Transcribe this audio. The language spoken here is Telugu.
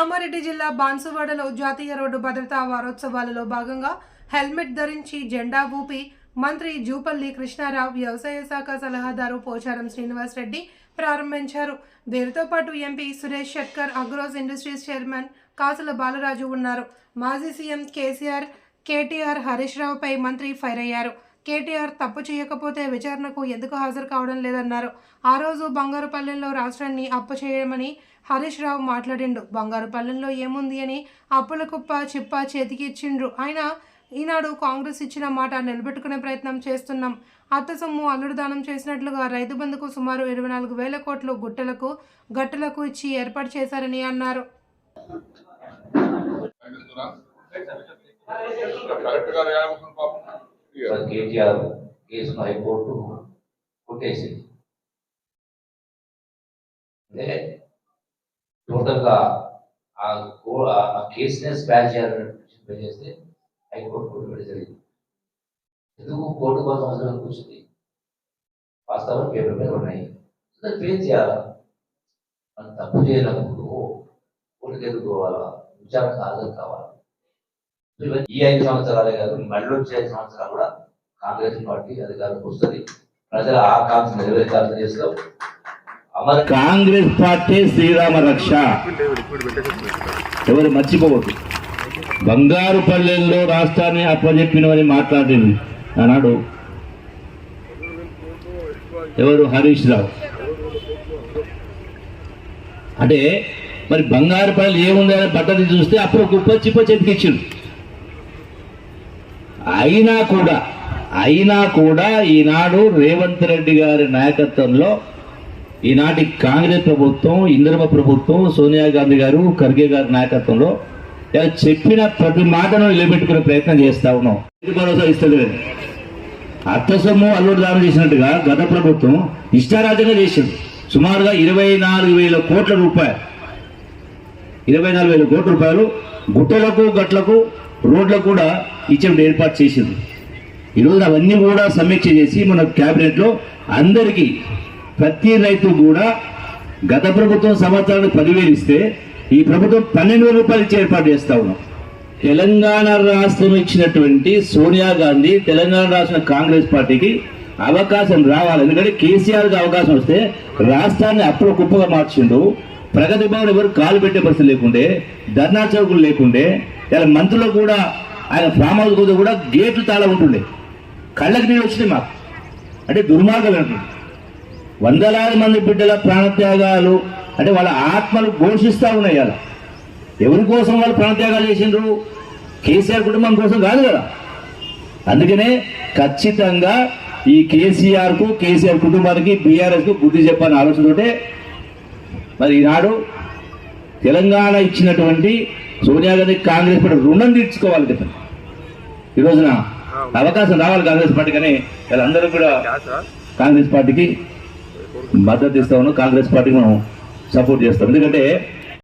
కామారెడ్డి జిల్లా బాన్సువాడలో జాతీయ రోడ్డు భద్రతా వారోత్సవాలలో భాగంగా హెల్మెట్ ధరించి జెండా ఊపి మంత్రి జూపల్లి కృష్ణారావు వ్యవసాయ శాఖ సలహాదారు పోచారం శ్రీనివాస్ రెడ్డి ప్రారంభించారు. వీరితో పాటు MP Suresh Shetkar Agros industries chairman Kasula Balaraju ఉన్నారు. మాజీ సీఎం కేసీఆర్ కేటీఆర్ హరీష్ రావుపై మంత్రి ఫైర్ అయ్యారు. కేటీఆర్ తప్పు చేయకపోతే విచారణకు ఎందుకు హాజరు కావడం లేదన్నారు. ఆ రోజు బంగారుపల్లెంలో రాష్ట్రాన్ని అప్పు చేయమని హరీష్ రావు మాట్లాడిండు. బంగారుపల్లెంలో ఏముంది అని అప్పుల కుప్ప చిప్ప చేతికి ఇచ్చిండ్రు. ఆయన ఈనాడు కాంగ్రెస్ ఇచ్చిన మాట నిలబెట్టుకునే ప్రయత్నం చేస్తున్నాం. అత్త సొమ్ము అల్లుడు దానం చేసినట్లుగా రైతు బంధుకు సుమారు ఇరవై నాలుగు వేల కోట్లు గుట్టలకు గట్టులకు ఇచ్చి ఏర్పాటు చేశారని అన్నారు. కరెక్ట్ గా కేటీఆర్ కేసును హైకోర్టు కొట్టేసింది. అంటే టోటల్గా ఆ కో- ఆ కేసునే స్పాచ్ చేయాలని చేస్తే హైకోర్టు కొట్టుబడి జరిగింది. ఎందుకు కోర్టు కోసం అవసరం కూర్చుంది వాస్తవం పేపర్ మీద ఉన్నాయి. ఫేస్ చేయాలా? మనం తప్పు చేయనప్పుడు కోర్టుకు ఎదుర్కోవాలా విచారణ హాజరు కావాలా? ఈ ఐదు సంవత్సరాలే కాదు మళ్ళీ వచ్చే ఐదు సంవత్సరాలు కూడా కాంగ్రెస్ పార్టీ అధికారంలోకి వస్తుంది. ప్రజల ఆకాంక్ష నెరవేర్చాల్సిన చేస్తాం అమర కాంగ్రెస్ పార్టీ శ్రీరామ రక్ష. ఎవరు మర్చిపోవద్దు. బంగారు పల్లెల్లో రాష్ట్రాన్ని అప్పజెప్పినవని మాట్లాడింది అన్నాడు. ఎవరు? హరీష్ రావు. అంటే మరి బంగారు పల్లెలు ఏముందని పద్ధతి చూస్తే అప్పుడు కుప్ప చిప్ప చెతికిచ్చిండు. అయినా కూడా అయినా కూడా ఈనాడు రేవంత్ రెడ్డి గారి నాయకత్వంలో ఈనాటి కాంగ్రెస్ ప్రభుత్వం ఇందిరమ ప్రభుత్వం సోనియా గాంధీ గారు ఖర్గే గారి నాయకత్వంలో ఇలా చెప్పిన ప్రతి మాటను నిలబెట్టుకునే ప్రయత్నం చేస్తా ఉన్నాం. ఇది భరోసా ఇస్తలేదు అత్త సొమ్ము అల్లుడు దానం చేసినట్టుగా గత ప్రభుత్వం ఇష్టారాజ్యంగా చేసింది. సుమారుగా ఇరవై నాలుగు వేల కోట్ల రూపాయలు. ఇరవై నాలుగు వేల కోట్ల రూపాయలు గుట్టలకు గట్లకు రోడ్లకు కూడా ఇచ్చేట ఏర్పాటు చేసింది. ఈరోజు అవన్నీ కూడా సమీక్ష చేసి మన క్యాబినెట్లో అందరికీ ప్రతి రైతు కూడా గత ప్రభుత్వం సంవత్సరానికి పదివేలు ఇస్తే ఈ ప్రభుత్వం పన్నెండు వేల రూపాయలు ఇచ్చి ఏర్పాటు చేస్తా ఉన్నాం. తెలంగాణ రాష్ట్రం ఇచ్చినటువంటి సోనియా గాంధీ తెలంగాణ రాష్ట్ర కాంగ్రెస్ పార్టీకి అవకాశం రావాలి. ఎందుకంటే కేసీఆర్కి అవకాశం వస్తే రాష్ట్రాన్ని అప్పుడు కుప్పగా మార్చిండు. ప్రగతి భవన్ ఎవరు కాలు పెట్టే పరిస్థితి లేకుండే ధర్నా చౌకులు లేకుండే ఇలా మంత్రులు కూడా ఆయన ఫామ్ హౌస్ కూడా కూడా గేట్లు తాళ ఉంటుండే. కళ్ళకి నీళ్ళు వచ్చినాయి మాకు. అంటే దుర్మార్గం ఏంటంటే వందలాది మంది బిడ్డల ప్రాణత్యాగాలు అంటే వాళ్ళ ఆత్మలు ఘోషిస్తూ ఉన్నాయి అలా ఎవరి కోసం వాళ్ళు ప్రాణత్యాగాలు చేసిండ్రు? కేసీఆర్ కుటుంబం కోసం కాదు కదా. అందుకనే ఖచ్చితంగా ఈ కేసీఆర్కు కేసీఆర్ కుటుంబానికి బీఆర్ఎస్కు బుద్ధి చెప్పాలని ఆలోచనతోటే మరి ఈనాడు తెలంగాణ ఇచ్చినటువంటి సోనియా గాంధీ కాంగ్రెస్ పార్టీ రుణం తీర్చుకోవాలి కదా. ఈ రోజున అవకాశం రావాలి కాంగ్రెస్ పార్టీ కానీ వీళ్ళందరూ కూడా కాంగ్రెస్ పార్టీకి మద్దతు ఇస్తామను కాంగ్రెస్ పార్టీకి మనం సపోర్ట్ చేస్తాం. ఎందుకంటే